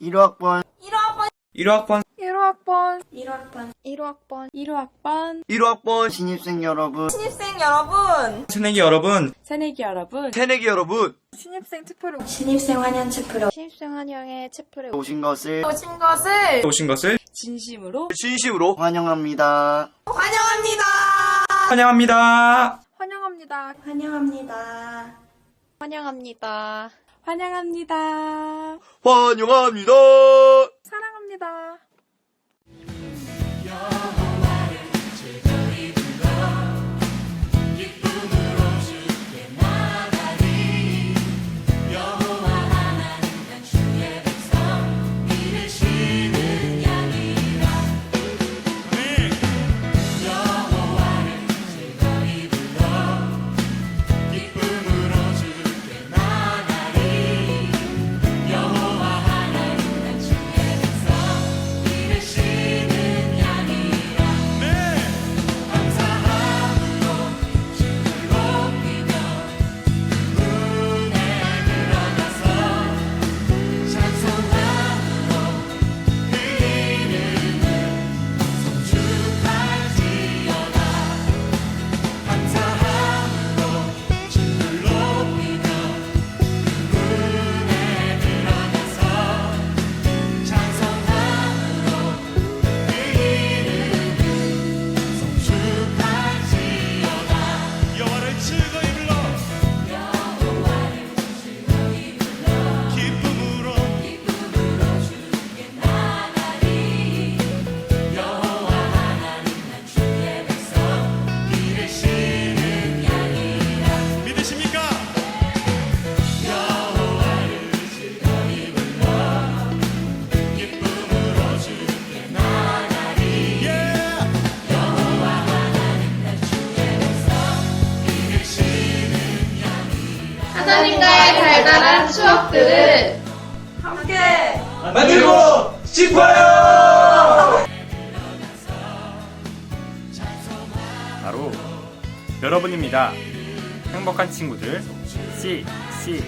1호학번. 1호학번. 1호학번. 1호학번. 1호학번. 1호학번. 1호학번. 1호학번 신입생 여러분. 신입생 여러분. 새내기 여러분. 새내기 여러분. 새내기 여러분. 신입생 특프로 신입생 환영 프로. 신입생 환영회 체프를 오신 것을 오신 것을 오신 것을 진심으로 진심으로 환영합니다. 환영합니다. 환영합니다. 환영합니다. 환영합니다. 환영합니다. 환영합니다. 환영합니다. 하나님과의 달달한 추억들을 함께 만들고 싶어요. 바로 여러분입니다. 행복한 친구들 시, 시, 시